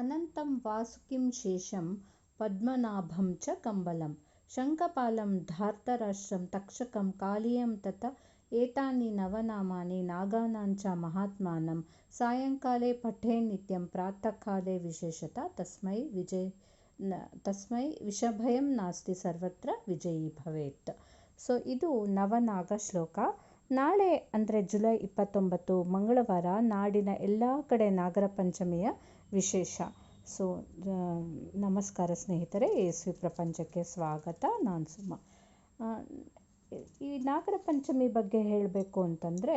అనంతం వాసుకిం శేషం పద్మనాభం చ కంబలం. శంఖపాలం ధార్తరాష్ట్రం తక్షకం కాళీయం తత ఏతాన్ని నవనామాని నాగానాంచ మహాత్మానం. సాయంకాలే పఠే నిత్యం ప్రాతకాలే విశేషత తస్మై విజయ్ తస్మై విషభయం నాస్తి ಸರ್ವತ್ರ ವಿಜಯಿ ಭವೇತ್ ಸೊ ಇದು ನವನಾಗ ಶ್ಲೋಕ ನಾಳೆ ಅಂದರೆ ಜುಲೈ ಇಪ್ಪತ್ತೊಂಬತ್ತು ಮಂಗಳವಾರ ನಾಡಿನ ಎಲ್ಲ ಕಡೆ ನಾಗರ ಪಂಚಮಿಯ ವಿಶೇಷ. ಸೊ ನಮಸ್ಕಾರ ಸ್ನೇಹಿತರೆ, ಯೇಸು ಪ್ರಪಂಚಕ್ಕೆ ಸ್ವಾಗತ. ನಾನು ಸುಮ. ಈ ನಾಗರ ಪಂಚಮಿ ಬಗ್ಗೆ ಹೇಳಬೇಕು ಅಂತಂದರೆ,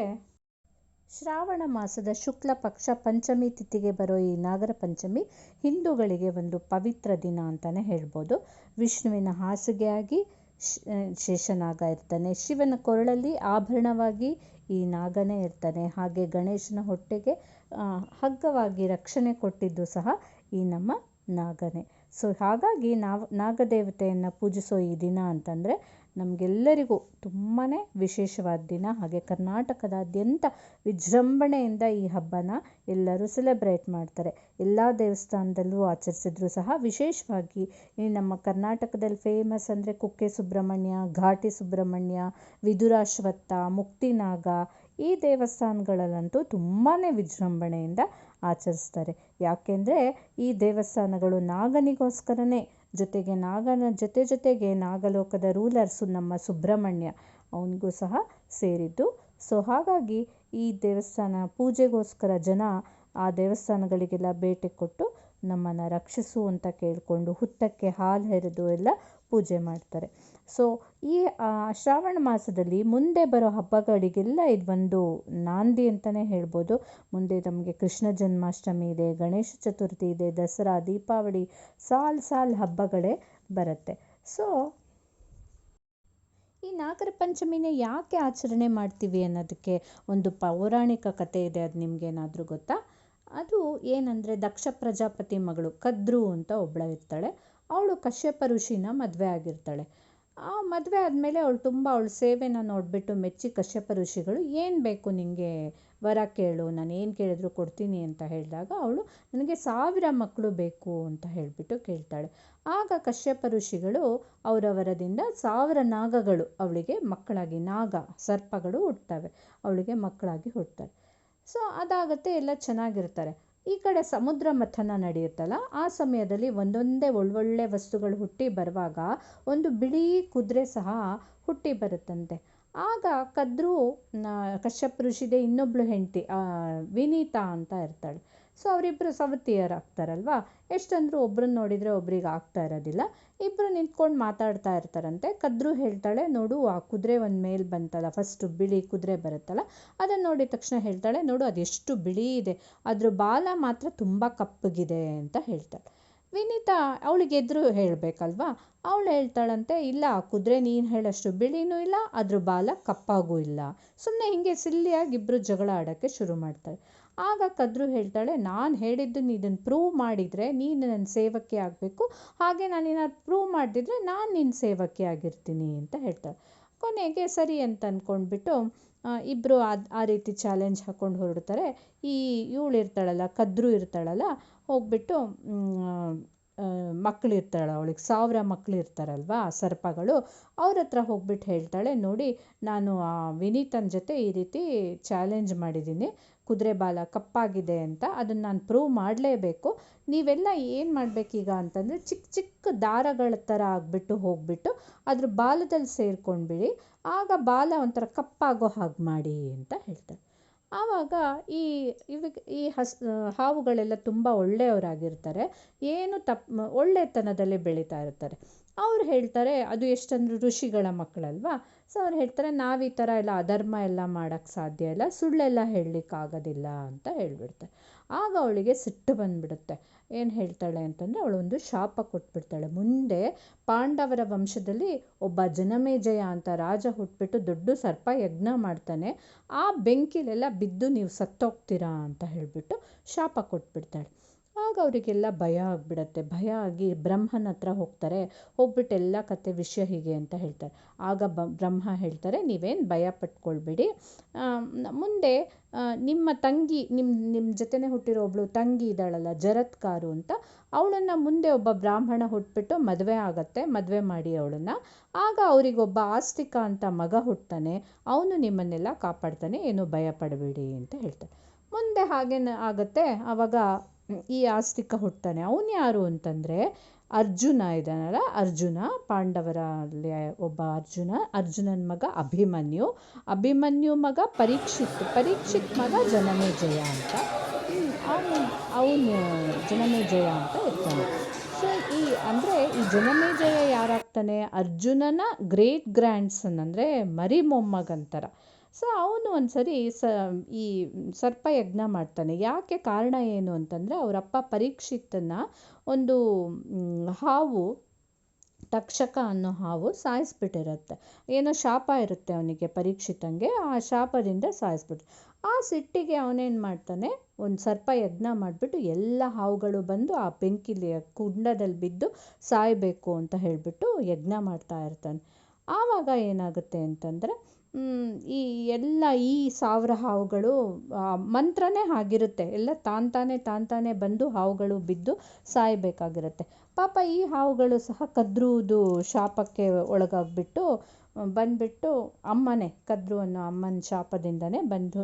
ಶ್ರಾವಣ ಮಾಸದ ಶುಕ್ಲ ಪಕ್ಷ ಪಂಚಮಿ ತಿಥಿಗೆ ಬರೋ ಈ ನಾಗರ ಪಂಚಮಿ ಹಿಂದೂಗಳಿಗೆ ಒಂದು ಪವಿತ್ರ ದಿನ ಅಂತಲೇ ಹೇಳ್ಬೋದು. ವಿಷ್ಣುವಿನ ಹಾಸಿಗೆಯಾಗಿ ಶೇಷನಾಗ ಇರ್ತಾನೆ. ಶಿವನ ಕೊರಳಲ್ಲಿ ಆಭರಣವಾಗಿ ಈ ನಾಗನೇ ಇರ್ತಾನೆ. ಹಾಗೆ ಗಣೇಶನ ಹೊಟ್ಟೆಗೆ ಹಗ್ಗವಾಗಿ ರಕ್ಷಣೆ ಕೊಟ್ಟಿದ್ದು ಸಹ ಈ ನಮ್ಮ ನಾಗನೇ. ಸೊ ಹಾಗಾಗಿ ನಾವು, ನಾಗದೇವತೆಯನ್ನು ಪೂಜಿಸೋ ಈ ದಿನ ಅಂತಂದರೆ ನಮಗೆಲ್ಲರಿಗೂ ತುಂಬಾ ವಿಶೇಷವಾದ ದಿನ. ಹಾಗೆ ಕರ್ನಾಟಕದಾದ್ಯಂತ ವಿಜೃಂಭಣೆಯಿಂದ ಈ ಹಬ್ಬನ ಎಲ್ಲರೂ ಸೆಲೆಬ್ರೇಟ್ ಮಾಡ್ತಾರೆ. ಎಲ್ಲ ದೇವಸ್ಥಾನದಲ್ಲೂ ಆಚರಿಸಿದ್ರು ಸಹ ವಿಶೇಷವಾಗಿ ಈ ನಮ್ಮ ಕರ್ನಾಟಕದಲ್ಲಿ ಫೇಮಸ್ ಅಂದರೆ ಕುಕ್ಕೆ ಸುಬ್ರಹ್ಮಣ್ಯ, ಘಾಟಿ ಸುಬ್ರಹ್ಮಣ್ಯ, ವಿದುರಾಶ್ವತ್ಥ, ಮುಕ್ತಿನಾಗ ಈ ದೇವಸ್ಥಾನಗಳಲ್ಲಂತೂ ತುಂಬಾ ವಿಜೃಂಭಣೆಯಿಂದ ಆಚರಿಸ್ತಾರೆ. ಯಾಕೆಂದರೆ ಈ ದೇವಸ್ಥಾನಗಳು ನಾಗನಿಗೋಸ್ಕರನೇ ಜೊತೆಗೆ ನಾಗನ ಜೊತೆ ಜೊತೆಗೆ ನಾಗಲೋಕದ ರೂಲರ್ಸು ನಮ್ಮ ಸುಬ್ರಹ್ಮಣ್ಯ ಅವನಿಗೂ ಸಹ ಸೇರಿದ್ದು. ಸೊ ಹಾಗಾಗಿ ಈ ದೇವಸ್ಥಾನ ಪೂಜೆಗೋಸ್ಕರ ಜನ ಆ ದೇವಸ್ಥಾನಗಳಿಗೆಲ್ಲ ಭೇಟಿ ಕೊಟ್ಟು ನಮ್ಮನ್ನು ರಕ್ಷಿಸು ಅಂತ ಕೇಳಿಕೊಂಡು ಹುತ್ತಕ್ಕೆ ಹಾಲು ಹೆರೆದು ಎಲ್ಲ ಪೂಜೆ ಮಾಡ್ತಾರೆ. ಸೊ ಈ ಶ್ರಾವಣ ಮಾಸದಲ್ಲಿ ಮುಂದೆ ಬರೋ ಹಬ್ಬಗಳಿಗೆಲ್ಲ ಇದೊಂದು ನಾಂದಿ ಅಂತಲೇ ಹೇಳ್ಬೋದು. ಮುಂದೆ ನಮಗೆ ಕೃಷ್ಣ ಜನ್ಮಾಷ್ಟಮಿ ಇದೆ, ಗಣೇಶ ಚತುರ್ಥಿ ಇದೆ, ದಸರಾ, ದೀಪಾವಳಿ, ಸಾಲ್ ಸಾಲ್ ಹಬ್ಬಗಳೇ ಬರುತ್ತೆ. ಸೊ ಈ ನಾಗರ ಪಂಚಮಿನ ಯಾಕೆ ಆಚರಣೆ ಮಾಡ್ತೀವಿ ಅನ್ನೋದಕ್ಕೆ ಒಂದು ಪೌರಾಣಿಕ ಕಥೆ ಇದೆ, ಅದು ನಿಮಗೇನಾದರೂ ಗೊತ್ತಾ? ಅದು ಏನಂದರೆ ದಕ್ಷ ಪ್ರಜಾಪತಿ ಮಗಳು ಕದ್ರು ಅಂತ ಒಬ್ಬಳು ಇರ್ತಾಳೆ. ಅವಳು ಕಶ್ಯಪ ಋಷಿನ ಮದುವೆ ಆಗಿರ್ತಾಳೆ. ಆ ಮದುವೆ ಆದಮೇಲೆ ಅವಳು ತುಂಬ ಅವಳ ಸೇವೆನ ನೋಡಿಬಿಟ್ಟು ಮೆಚ್ಚಿ ಕಶ್ಯಪ ಋಷಿಗಳು, ಏನು ಬೇಕು ನಿನಗೆ ವರ ಕೇಳು, ನಾನು ಏನು ಕೇಳಿದ್ರು ಕೊಡ್ತೀನಿ ಅಂತ ಹೇಳಿದಾಗ ಅವಳು, ನನಗೆ ಸಾವಿರ ಮಕ್ಕಳು ಬೇಕು ಅಂತ ಹೇಳಿಬಿಟ್ಟು ಕೇಳ್ತಾಳೆ. ಆಗ ಕಶ್ಯಪ ಋಷಿಗಳು ಅವರ ವರದಿಂದ ಸಾವಿರ ನಾಗಗಳು ಅವಳಿಗೆ ಮಕ್ಕಳಾಗಿ, ನಾಗ, ಸರ್ಪಗಳು ಹುಟ್ಟುತ್ತವೆ ಅವಳಿಗೆ ಮಕ್ಕಳಾಗಿ ಹುಟ್ಟುತ್ತಾರೆ ಸೊ ಅದಾಗುತ್ತೆ ಎಲ್ಲ ಚೆನ್ನಾಗಿರ್ತಾರೆ. ಈ ಕಡೆ ಸಮುದ್ರ ಮಥನ ನಡೆಯುತ್ತಲ್ಲ, ಆ ಸಮಯದಲ್ಲಿ ಒಂದೊಂದೇ ಒಳ್ಳೊಳ್ಳೆ ವಸ್ತುಗಳು ಹುಟ್ಟಿ ಬರುವಾಗ ಒಂದು ಬಿಳಿ ಕುದುರೆ ಸಹ ಹುಟ್ಟಿ ಬರುತ್ತಂತೆ. ಆಗ ಕದ್ರು ಕಶ್ಯಪ ಋಷಿದೆ ಇನ್ನೊಬ್ಳು ಹೆಂಡತಿ ವಿನೀತಾ ಅಂತ ಇರ್ತಾಳೆ. ಸೊ ಅವರಿಬ್ಬರು ಸವತಿಯರಾಗ್ತಾರಲ್ವಾ? ಎಷ್ಟಂದರೂ ಒಬ್ರನ್ನ ನೋಡಿದರೆ ಒಬ್ರಿಗೆ ಆಗ್ತಾ ಇರೋದಿಲ್ಲ. ಇಬ್ಬರು ನಿಂತ್ಕೊಂಡು ಮಾತಾಡ್ತಾ ಇರ್ತಾರಂತೆ. ಕದ್ರು ಹೇಳ್ತಾಳೆ, ನೋಡು, ಆ ಕುದುರೆ ಒಂದು ಮೇಲೆ ಬಂತಲ್ಲ ಫಸ್ಟು ಬಿಳಿ ಕುದುರೆ ಬರುತ್ತಲ್ಲ ಅದನ್ನು ನೋಡಿದ ತಕ್ಷಣ ಹೇಳ್ತಾಳೆ, ನೋಡು, ಅದೆಷ್ಟು ಬಿಳಿ ಇದೆ. ಅದ್ರ ಬಾಲ ಮಾತ್ರ ತುಂಬ ಕಪ್ಪಗಿದೆ ಅಂತ ಹೇಳ್ತಾಳೆ. ವಿನೀತಾ ಅವಳಿಗೆ ಎದುರು ಹೇಳಬೇಕಲ್ವಾ? ಅವಳು ಹೇಳ್ತಾಳಂತೆ, ಇಲ್ಲ, ಆ ಕುದುರೆ ನೀನು ಹೇಳೋಷ್ಟು ಬಿಳಿನೂ ಇಲ್ಲ, ಅದ್ರ ಬಾಲ ಕಪ್ಪಾಗೂ ಇಲ್ಲ. ಸುಮ್ಮನೆ ಹೀಗೆ ಸಿಲ್ಲಿಯಾಗಿ ಇಬ್ಬರು ಜಗಳ ಆಡೋಕ್ಕೆ ಶುರು ಮಾಡ್ತಾಳೆ. ಆಗ ಕದ್ರು ಹೇಳ್ತಾಳೆ, ನಾನು ಹೇಳಿದ್ದು ಇದನ್ನು ಪ್ರೂವ್ ಮಾಡಿದರೆ ನೀನು ನನ್ನ ಸೇವಕಿ ಆಗಬೇಕು. ಹಾಗೆ ನಾನು ಏನಾದ್ರು ಪ್ರೂವ್ ಮಾಡಿದ್ರೆ ನಾನು ನಿನ್ನ ಸೇವಕಿ ಆಗಿರ್ತೀನಿ, ಅಂತ ಹೇಳ್ತಾಳೆ. ಕೊನೆಗೆ ಸರಿ ಅಂತ ಅಂದ್ಕೊಂಡ್ಬಿಟ್ಟು ಇಬ್ಬರು ಅದು ಆ ರೀತಿ ಚಾಲೆಂಜ್ ಹಾಕ್ಕೊಂಡು ಹೊರಡ್ತಾರೆ. ಈ ಇವಳು ಇರ್ತಾಳಲ್ಲ, ಕದ್ರು ಇರ್ತಾಳಲ್ಲ, ಹೋಗ್ಬಿಟ್ಟು ಮಕ್ಕಳು ಇರ್ತಾಳ ಅವಳಿಗೆ ಸಾವಿರ ಮಕ್ಕಳು ಇರ್ತಾರಲ್ವಾ ಸರ್ಪಗಳು, ಅವ್ರ ಹತ್ರ ಹೋಗ್ಬಿಟ್ಟು ಹೇಳ್ತಾಳೆ, ನೋಡಿ, ನಾನು ಆ ವಿನೀತನ ಜೊತೆ ಈ ರೀತಿ ಚಾಲೆಂಜ್ ಮಾಡಿದ್ದೀನಿ. ಕುದುರೆ ಬಾಲ ಕಪ್ಪಾಗಿದೆ ಅಂತ ಅದನ್ನು ನಾನು ಪ್ರೂವ್ ಮಾಡಲೇಬೇಕು. ನೀವೆಲ್ಲ ಏನು ಮಾಡಬೇಕೀಗ ಅಂತಂದರೆ ಚಿಕ್ಕ ಚಿಕ್ಕ ದಾರಗಳ ಥರ ಆಗಿಬಿಟ್ಟು ಹೋಗಿಬಿಟ್ಟು ಅದ್ರ ಬಾಲದಲ್ಲಿ ಸೇರ್ಕೊಂಡ್ಬಿಡಿ. ಆಗ ಬಾಲ ಒಂಥರ ಕಪ್ಪಾಗೋ ಹಾಗೆ ಮಾಡಿ ಅಂತ ಹೇಳ್ತಾರೆ. ಆವಾಗ ಈ ಇವಾಗ ಈ ಹಸ್, ಹಾವುಗಳೆಲ್ಲ ತುಂಬ ಒಳ್ಳೆಯವರಾಗಿರ್ತಾರೆ. ಏನು ತಪ್ಪು ಒಳ್ಳೆತನದಲ್ಲಿ ಬೆಳೀತಾ ಇರ್ತಾರೆ. ಅವ್ರು ಹೇಳ್ತಾರೆ, ಅದು ಎಷ್ಟಂದ್ರೆ ಋಷಿಗಳ ಮಕ್ಕಳಲ್ವಾ? ಸೊ ಅವ್ರು ಹೇಳ್ತಾರೆ, ನಾವು ಈ ಥರ ಎಲ್ಲ ಅಧರ್ಮ ಎಲ್ಲ ಮಾಡೋಕ್ಕೆ ಸಾಧ್ಯ ಇಲ್ಲ, ಸುಳ್ಳೆಲ್ಲ ಹೇಳಲಿಕ್ಕಾಗೋದಿಲ್ಲ ಅಂತ ಹೇಳಿಬಿಡ್ತಾರೆ ಆಗ ಅವಳಿಗೆ ಸಿಟ್ಟು ಬಂದುಬಿಡುತ್ತೆ. ಏನು ಹೇಳ್ತಾಳೆ ಅಂತಂದರೆ ಅವಳೊಂದು ಶಾಪ ಕೊಟ್ಬಿಡ್ತಾಳೆ. ಮುಂದೆ ಪಾಂಡವರ ವಂಶದಲ್ಲಿ ಒಬ್ಬ ಜನಮೇಜಯ ಅಂತ ರಾಜ ಹುಟ್ಬಿಟ್ಟು ದೊಡ್ಡ ಸರ್ಪ ಯಜ್ಞ ಮಾಡ್ತಾನೆ. ಆ ಬೆಂಕಿಲೆಲ್ಲ ಬಿದ್ದು ನೀವು ಸತ್ತೋಗ್ತೀರಾ ಅಂತ ಹೇಳಿಬಿಟ್ಟು ಶಾಪ ಕೊಟ್ಬಿಡ್ತಾಳೆ. ಆಗ ಅವರಿಗೆಲ್ಲ ಭಯ ಆಗಿಬಿಡತ್ತೆ. ಭಯ ಆಗಿ ಬ್ರಹ್ಮನ ಹತ್ರ ಹೋಗ್ತಾರೆ. ಹೋಗ್ಬಿಟ್ಟು ಎಲ್ಲ ಕತೆ ವಿಷಯ ಹೀಗೆ ಅಂತ ಹೇಳ್ತಾರೆ. ಆಗ ಬ್ರಹ್ಮ ಹೇಳ್ತಾರೆ, ನೀವೇನು ಭಯ ಪಟ್ಕೊಳ್ಬೇಡಿ. ಮುಂದೆ ನಿಮ್ಮ ತಂಗಿ ನಿಮ್ಮ ನಿಮ್ಮ ಜೊತೆನೇ ಹುಟ್ಟಿರೋ ಒಬ್ಬಳು ತಂಗಿ ಇದ್ದಾಳಲ್ಲ, ಜರತ್ಕಾರು ಅಂತ, ಅವಳನ್ನು ಮುಂದೆ ಒಬ್ಬ ಬ್ರಾಹ್ಮಣ ಹುಟ್ಬಿಟ್ಟು ಮದುವೆ ಆಗತ್ತೆ, ಮದುವೆ ಮಾಡಿ ಅವಳನ್ನು. ಆಗ ಅವರಿಗೊಬ್ಬ ಆಸ್ತಿಕ ಅಂತ ಮಗ ಹುಟ್ತಾನೆ, ಅವನು ನಿಮ್ಮನ್ನೆಲ್ಲ ಕಾಪಾಡ್ತಾನೆ, ಏನು ಭಯ ಪಡಬೇಡಿ ಅಂತ ಹೇಳ್ತಾರೆ. ಮುಂದೆ ಹಾಗೇನು ಆಗುತ್ತೆ ಆವಾಗ ಈ ಆಸ್ತಿಕ ಹುಟ್ತಾನೆ ಅವನು ಯಾರು ಅಂತಂದರೆ ಅರ್ಜುನ ಇದ್ದಾನಲ್ಲ, ಅರ್ಜುನ, ಪಾಂಡವರಲ್ಲಿ ಒಬ್ಬ ಅರ್ಜುನ, ಅರ್ಜುನನ ಮಗ ಅಭಿಮನ್ಯು. ಅಭಿಮನ್ಯು ಮಗ ಪರೀಕ್ಷಿತ್ ಪರೀಕ್ಷಿತ್ ಮಗ ಜನಮೇಜಯ ಅಂತ. ಅವನು ಅವನು ಜನಮೇಜಯ ಅಂತ ಇರ್ತಾನೆ. ಸೊ ಈ, ಅಂದರೆ ಈ ಜನಮೇಜಯ ಯಾರಾಗ್ತಾನೆ? ಅರ್ಜುನನ ಗ್ರೇಟ್ ಗ್ರ್ಯಾಂಡ್ಸನ್ ಅಂದರೆ ಮರಿ ಮೊಮ್ಮಗಂತರ ಸೊ ಅವನು ಒಂದು ಸರಿ ಸ, ಈ ಸರ್ಪ ಯಜ್ಞ ಮಾಡ್ತಾನೆ. ಯಾಕೆ ಕಾರಣ ಏನು ಅಂತಂದರೆ ಅವರಪ್ಪ ಪರೀಕ್ಷಿತನ ಒಂದು ಹಾವು, ತಕ್ಷಕ ಅನ್ನೋ ಹಾವು ಸಾಯಿಸ್ಬಿಟ್ಟಿರುತ್ತೆ. ಏನೋ ಶಾಪ ಇರುತ್ತೆ ಅವನಿಗೆ ಪರೀಕ್ಷಿತಂಗೆ, ಆ ಶಾಪದಿಂದ ಸಾಯಿಸ್ಬಿಟ್ಟು ಆ ಸಿಟ್ಟಿಗೆ ಅವನೇನು ಮಾಡ್ತಾನೆ, ಒಂದು ಸರ್ಪ ಯಜ್ಞ ಮಾಡಿಬಿಟ್ಟು ಎಲ್ಲ ಹಾವುಗಳು ಬಂದು ಆ ಬೆಂಕಿಲಿ ಕುಂಡದಲ್ಲಿ ಬಿದ್ದು ಸಾಯಬೇಕು ಅಂತ ಹೇಳಿಬಿಟ್ಟು ಯಜ್ಞ ಮಾಡ್ತಾ ಇರ್ತಾನೆ. ಆವಾಗ ಏನಾಗುತ್ತೆ ಅಂತಂದರೆ ಈ ಎಲ್ಲ ಈ ಸಾವಿರ ಹಾವುಗಳು ಮಂತ್ರನೇ ಆಗಿರುತ್ತೆ. ಎಲ್ಲ ತಾನು ತಾನೇ ತಾನು ತಾನೇ ಬಂದು ಹಾವುಗಳು ಬಿದ್ದು ಸಾಯಬೇಕಾಗಿರುತ್ತೆ. ಪಾಪ ಈ ಹಾವುಗಳು ಸಹ ಕದ್ರುವುದು ಶಾಪಕ್ಕೆ ಒಳಗಾಗ್ಬಿಟ್ಟು ಬಂದುಬಿಟ್ಟು ಅಮ್ಮನೇ, ಕದ್ರು ಅನ್ನೋ ಅಮ್ಮನ ಶಾಪದಿಂದನೇ ಬಂದು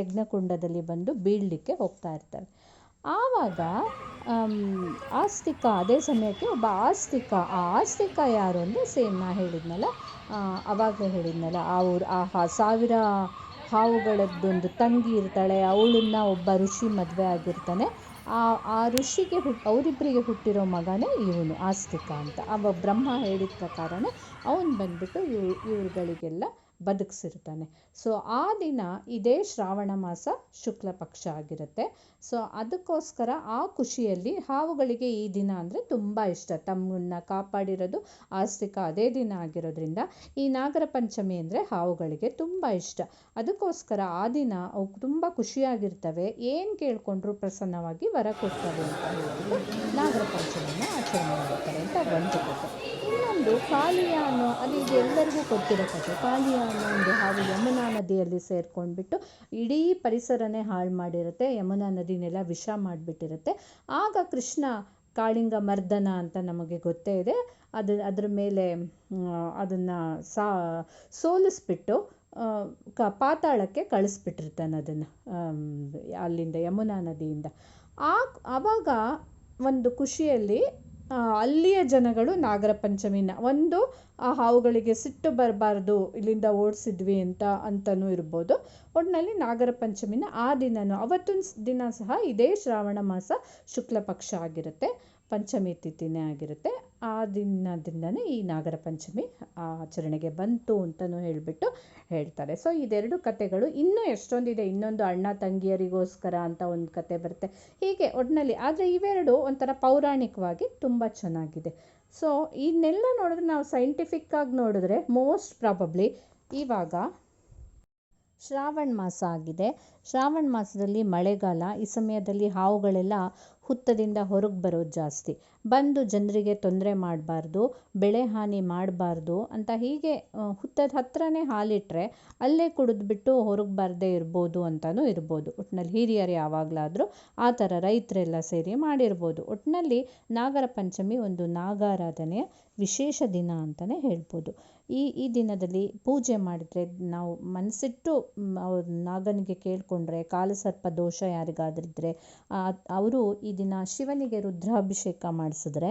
ಯಜ್ಞಕುಂಡದಲ್ಲಿ ಬಂದು ಬೀಳಲಿಕ್ಕೆ ಹೋಗ್ತಾ ಇರ್ತಾರೆ. ಆವಾಗ ಆಸ್ತಿಕ, ಅದೇ ಸಮಯಕ್ಕೆ ಒಬ್ಬ ಆಸ್ತಿಕ, ಆ ಆಸ್ತಿಕ ಯಾರು ಅಂದರೆ ಸೇಮ್ ನಾ ಹೇಳಿದ್ನಲ್ಲ ಆವಾಗಲೇ ಹೇಳಿದ್ನಲ್ಲ ಅವ್ರು ಆ ಸಾವಿರ ಹಾವುಗಳದ್ದೊಂದು ತಂಗಿ ಇರ್ತಾಳೆ, ಅವಳನ್ನ ಒಬ್ಬ ಋಷಿ ಮದುವೆ ಆಗಿರ್ತಾನೆ, ಆ ಆ ಋಷಿಗೆ ಹುಟ್ಟು ಅವರಿಬ್ಬರಿಗೆ ಹುಟ್ಟಿರೋ ಮಗನೇ ಇವನು, ಆಸ್ತಿಕ ಅಂತ. ಅವ ಬ್ರಹ್ಮ ಹೇಳಿದ ಪ್ರಕಾರನೇ ಅವನು ಬಂದುಬಿಟ್ಟು ಇವ್, ಇವ್ರುಗಳಿಗೆಲ್ಲ ಬದುಕಿಸಿರ್ತಾನೆ. ಸೊ ಆ ದಿನ ಇದೇ ಶ್ರಾವಣ ಮಾಸ ಶುಕ್ಲ ಪಕ್ಷ ಆಗಿರುತ್ತೆ. ಸೊ ಅದಕ್ಕೋಸ್ಕರ ಆ ಖುಷಿಯಲ್ಲಿ ಹಾವುಗಳಿಗೆ ಈ ದಿನ ಅಂದರೆ ತುಂಬ ಇಷ್ಟ. ತಮ್ಮನ್ನ ಕಾಪಾಡಿರೋದು, ಆಸ್ತಿಕ ಅದೇ ದಿನ ಆಗಿರೋದ್ರಿಂದ ಈ ನಾಗರ ಪಂಚಮಿ ಅಂದರೆ ಹಾವುಗಳಿಗೆ ತುಂಬ ಇಷ್ಟ. ಅದಕ್ಕೋಸ್ಕರ ಆ ದಿನ ಅವು ತುಂಬ ಖುಷಿಯಾಗಿರ್ತವೆ. ಏನು ಕೇಳಿಕೊಂಡ್ರು ಪ್ರಸನ್ನವಾಗಿ ವರ ಕೊಡ್ತವೆ ಅಂತ ಹೇಳಿಬಿಟ್ಟು ನಾಗರ ಪಂಚಮಿನ ಆಚರಣೆ ಮಾಡ್ತಾರೆ ಅಂತ ಒಂದು ಕಥೆ ಇನ್ನೊಂದು ಕಾಲಿಯ ಅನ್ನೋ, ಅದು ಎಲ್ಲರಿಗೂ ಗೊತ್ತಿರೋ ಕಥೆ. ಕಾಳಿಯ ಅನ್ನೋ ಒಂದು ಹಾವು ಯಮುನಾ ನದಿಯಲ್ಲಿ ಸೇರ್ಕೊಂಡ್ಬಿಟ್ಟು ಇಡೀ ಪರಿಸರನೇ ಹಾಳು ಮಾಡಿರುತ್ತೆ. ಯಮುನಾ ನದಿನೆಲ್ಲ ವಿಷ ಮಾಡಿಬಿಟ್ಟಿರುತ್ತೆ. ಆಗ ಕೃಷ್ಣ ಕಾಳಿಂಗ ಮರ್ದನ ಅಂತ ನಮಗೆ ಗೊತ್ತೇ ಇದೆ. ಅದು ಅದ್ರ ಮೇಲೆ ಅದನ್ನು ಸಾ, ಸೋಲಿಸ್ಬಿಟ್ಟು ಕ, ಪಾತಾಳಕ್ಕೆ ಕಳಿಸ್ಬಿಟ್ಟಿರ್ತಾನೆ ಅದನ್ನು ಅಲ್ಲಿಂದ ಯಮುನಾ ನದಿಯಿಂದ. ಆ, ಆವಾಗ ಒಂದು ಖುಷಿಯಲ್ಲಿ ಅಲ್ಲಿಯ ಜನಗಳು ನಾಗರ ಪಂಚಮಿನ ಒಂದು, ಆ ಹಾವುಗಳಿಗೆ ಸಿಟ್ಟು ಬರಬಾರ್ದು, ಇಲ್ಲಿಂದ ಓಡಿಸಿದ್ವಿ ಅಂತ ಅಂತಲೂ ಇರ್ಬೋದು. ಒಟ್ಟಿನಲ್ಲಿ ನಾಗರ ಪಂಚಮಿನ ಆ ದಿನವೂ ಅವತ್ತಿನ ದಿನ ಸಹ ಇದೇ ಶ್ರಾವಣ ಮಾಸ ಶುಕ್ಲ ಪಕ್ಷ ಆಗಿರುತ್ತೆ, ಪಂಚಮಿ ತಿಥಿನೇ ಆಗಿರುತ್ತೆ. ಆ ದಿನದಿಂದನೇ ಈ ನಾಗರ ಪಂಚಮಿ ಆಚರಣೆಗೆ ಬಂತು ಅಂತಲೂ ಹೇಳಿಬಿಟ್ಟು ಹೇಳ್ತಾರೆ. ಸೊ ಇದೆರಡು ಕತೆಗಳು ಇನ್ನೂ ಎಷ್ಟೊಂದಿದೆ, ಇನ್ನೊಂದು ಅಣ್ಣ ತಂಗಿಯರಿಗೋಸ್ಕರ ಅಂತ ಒಂದು ಕತೆ ಬರುತ್ತೆ. ಹೀಗೆ ಒಟ್ಟಿನಲ್ಲಿ ಆದರೆ ಇವೆರಡು ಒಂಥರ ಪೌರಾಣಿಕವಾಗಿ ತುಂಬ ಚೆನ್ನಾಗಿದೆ. ಸೊ ಇದನ್ನೆಲ್ಲ ನೋಡಿದ್ರೆ ನಾವು ಸೈಂಟಿಫಿಕ್ಕಾಗಿ ನೋಡಿದ್ರೆ ಮೋಸ್ಟ್ ಪ್ರಾಬಬ್ಲಿ ಇವಾಗ ಶ್ರಾವಣ ಮಾಸ ಆಗಿದೆ. ಶ್ರಾವಣ ಮಾಸದಲ್ಲಿ ಮಳೆಗಾಲ, ಈ ಸಮಯದಲ್ಲಿ ಹಾವುಗಳೆಲ್ಲ ಹುತ್ತದಿಂದ ಹೊರಗೆ ಬರೋದು ಜಾಸ್ತಿ. ಬಂದು ಜನರಿಗೆ ತೊಂದರೆ ಮಾಡಬಾರ್ದು, ಬೆಳೆ ಹಾನಿ ಮಾಡಬಾರ್ದು ಅಂತ ಹೀಗೆ ಹುತ್ತದ ಹತ್ರನೇ ಹಾಲಿಟ್ಟರೆ ಅಲ್ಲೇ ಕುಡಿದ್ಬಿಟ್ಟು ಹೊರಗೆ ಬರದೇ ಇರ್ಬೋದು ಅಂತಲೂ ಇರ್ಬೋದು. ಒಟ್ಟಿನಲ್ಲಿ ಹಿರಿಯರು ಯಾವಾಗಲಾದರೂ ಆ ಥರ ರೈತರೆಲ್ಲ ಸೇರಿ ಮಾಡಿರ್ಬೋದು. ಒಟ್ಟಿನಲ್ಲಿ ನಾಗರ ಪಂಚಮಿ ಒಂದು ನಾಗಾರಾಧನೆಯ ವಿಶೇಷ ದಿನ ಅಂತಲೇ ಹೇಳ್ಬೋದು. ಈ ಈ ದಿನದಲ್ಲಿ ಪೂಜೆ ಮಾಡಿದರೆ ನಾವು ಮನಸ್ಸಿಟ್ಟು ನಾಗನಿಗೆ ಕೇಳಿಕೊಂಡ್ರೆ, ಕಾಲಸರ್ಪ ದೋಷ ಯಾರಿಗಾದ್ರಿದ್ರೆ ಅವರು ಈ ದಿನ ಶಿವನಿಗೆ ರುದ್ರಾಭಿಷೇಕ ಮಾಡಿಸಿದ್ರೆ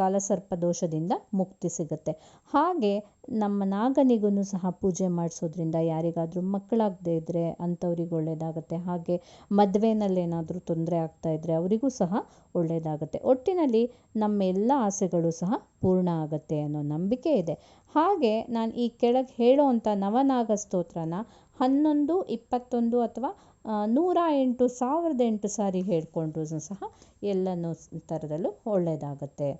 ಕಾಲಸರ್ಪ ದೋಷದಿಂದ ಮುಕ್ತಿ ಸಿಗುತ್ತೆ. ಹಾಗೆ ನಮ್ಮ ನಾಗನಿಗೂ ಸಹ ಪೂಜೆ ಮಾಡಿಸೋದ್ರಿಂದ ಯಾರಿಗಾದರೂ ಮಕ್ಕಳಾಗದೇ ಇದ್ದರೆ ಅಂಥವ್ರಿಗೆ ಒಳ್ಳೆಯದಾಗತ್ತೆ ಹಾಗೆ ಮದುವೆನಲ್ಲೇನಾದರೂ ತೊಂದರೆ ಆಗ್ತಾ ಇದ್ದರೆ ಅವರಿಗೂ ಸಹ ಒಳ್ಳೆಯದಾಗತ್ತೆ ಒಟ್ಟಿನಲ್ಲಿ ನಮ್ಮ ಎಲ್ಲ ಆಸೆಗಳು ಸಹ ಪೂರ್ಣ ಆಗುತ್ತೆ ಅನ್ನೋ ನಂಬಿಕೆ ಇದೆ. ಹಾಗೆ ನಾನು ಈ ಕೆಳಗೆ ಹೇಳೋವಂಥ ನವನಾಗ ಸ್ತೋತ್ರನ ಹನ್ನೊಂದು, ಇಪ್ಪತ್ತೊಂದು ಅಥವಾ ನೂರ ಎಂಟು, ಸಾವಿರದ ಎಂಟು ಸಾರಿ ಹೇಳಿಕೊಂಡ್ರೂ ಸಹ ಎಲ್ಲನೂ ಥರದಲ್ಲೂ ಒಳ್ಳೆಯದಾಗತ್ತೆ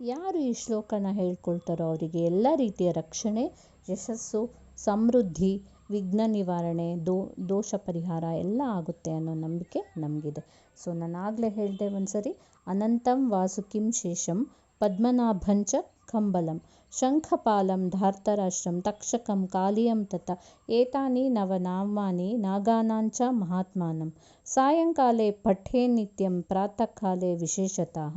ಯಾರು ಈ ಶ್ಲೋಕನ ಹೇಳ್ಕೊಳ್ತಾರೋ ಅವರಿಗೆ ಎಲ್ಲ ರೀತಿಯ ರಕ್ಷಣೆ, ಯಶಸ್ಸು, ಸಮೃದ್ಧಿ, ವಿಘ್ನ ನಿವಾರಣೆ, ದೋ, ದೋಷ ಪರಿಹಾರ ಎಲ್ಲ ಆಗುತ್ತೆ ಅನ್ನೋ ನಂಬಿಕೆ ನಮಗಿದೆ. ಸೊ ನಾನು ಆಗಲೇ ಹೇಳಿದೆ ಒಂದು ಸರಿ ಅನಂತಂ ವಾಸುಕಿಂ ಶೇಷಂ ಪದ್ಮನಾಭಂಚ ಕಂಬಲಂ ಶಂಖಪಾಲಂ ಧಾರ್ತರಾಷ್ಟ್ರಂ ತಕ್ಷಕಂ ಕಾಲಿಯಂ ತತ ಏತಾನಿ ನವನಾಮಾನಿ ನಾಗಾನಾಂಚ ಮಹಾತ್ಮಾನಂ ಸಾಯಂಕಾಲೇ ಪಠೇ ನಿತ್ಯಂ ಪ್ರಾತಃ ಕಾಲೇ ವಿಶೇಷತಃ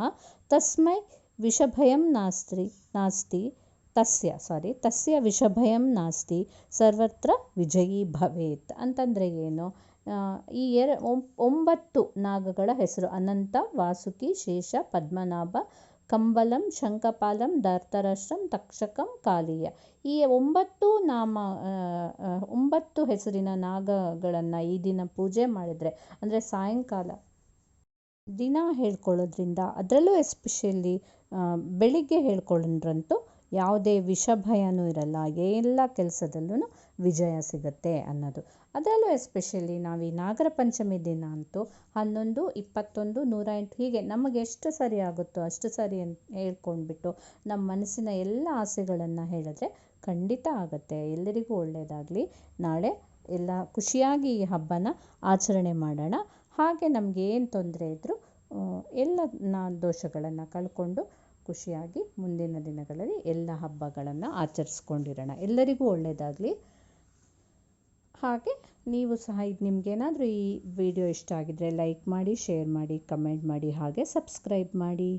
ತಸ್ಮೈ ವಿಷಭಯಂ ನಾಸ್ತಿ ನಾಸ್ತಿ, ತಸ್ಯ ಸಾರಿ ತಸ್ಯ ವಿಷಭಯಂ ನಾಸ್ತಿ, ಸರ್ವತ್ರ ವಿಜಯೀ ಭವೇತ್ ಅಂತಂದರೆ ಏನು? ಈ ಎರ ಒಂಬತ್ತು ನಾಗಗಳ ಹೆಸರು, ಅನಂತ, ವಾಸುಕಿ, ಶೇಷ, ಪದ್ಮನಾಭ, ಕಂಬಲಂ, ಶಂಖಪಾಲಂ ದಾರ್ತರಾಷ್ಟ್ರಂ ತಕ್ಷಕಂ, ಕಾಲಿಯ. ಈ ಒಂಬತ್ತು ನಾಮ ಒಂಬತ್ತು ಹೆಸರಿನ ನಾಗಗಳನ್ನು ಈ ದಿನ ಪೂಜೆ ಮಾಡಿದರೆ, ಅಂದರೆ ಸಾಯಂಕಾಲ, ದಿನ ಹೇಳ್ಕೊಳ್ಳೋದ್ರಿಂದ ಅದರಲ್ಲೂ ಎಸ್ಪೆಷಲಿ ಬೆಳಿಗ್ಗೆ ಹೇಳ್ಕೊಂಡ್ರಂತೂ ಯಾವುದೇ ವಿಷ ಭಯನೂ ಇರಲ್ಲ ಎಲ್ಲ ಕೆಲಸದಲ್ಲೂ ವಿಜಯ ಸಿಗುತ್ತೆ ಅನ್ನೋದು. ಅದರಲ್ಲೂ ಎಸ್ಪೆಷಲಿ ನಾವು ಈ ನಾಗರ ಪಂಚಮಿ ದಿನ ಅಂತೂ ಹನ್ನೊಂದು, ಇಪ್ಪತ್ತೊಂದು, ನೂರ ಎಂಟು, ಹೀಗೆ ನಮಗೆ ಎಷ್ಟು ಸರಿ ಆಗುತ್ತೋ ಅಷ್ಟು ಸರಿ ಅಂತ ಹೇಳ್ಕೊಂಡ್ಬಿಟ್ಟು ನಮ್ಮ ಮನಸ್ಸಿನ ಎಲ್ಲ ಆಸೆಗಳನ್ನು ಹೇಳಿದ್ರೆ ಖಂಡಿತ ಆಗುತ್ತೆ. ಎಲ್ಲರಿಗೂ ಒಳ್ಳೆಯದಾಗಲಿ ನಾಳೆ ಎಲ್ಲ ಖುಷಿಯಾಗಿ ಈ ಹಬ್ಬನ ಆಚರಣೆ ಮಾಡೋಣ. ಹಾಗೆ ನಮಗೆ ಏನು ತೊಂದರೆ ಇದ್ದರೂ ಎಲ್ಲ ನಾ ದೋಷಗಳನ್ನು ಕಳ್ಕೊಂಡು ಖುಷಿಯಾಗಿ ಮುಂದಿನ ದಿನಗಳಲ್ಲಿ ಎಲ್ಲ ಹಬ್ಬಗಳನ್ನು ಆಚರಿಸ್ಕೊಂಡಿರೋಣ. ಎಲ್ಲರಿಗೂ ಒಳ್ಳೆಯದಾಗಲಿ ಹಾಗೆ ನೀವು ಸಹ ಇದು ನಿಮಗೇನಾದರೂ ಈ ವಿಡಿಯೋ ಇಷ್ಟ ಆಗಿದ್ದರೆ ಲೈಕ್ ಮಾಡಿ, ಶೇರ್ ಮಾಡಿ, ಕಮೆಂಟ್ ಮಾಡಿ, ಹಾಗೆ ಸಬ್ಸ್ಕ್ರೈಬ್ ಮಾಡಿ.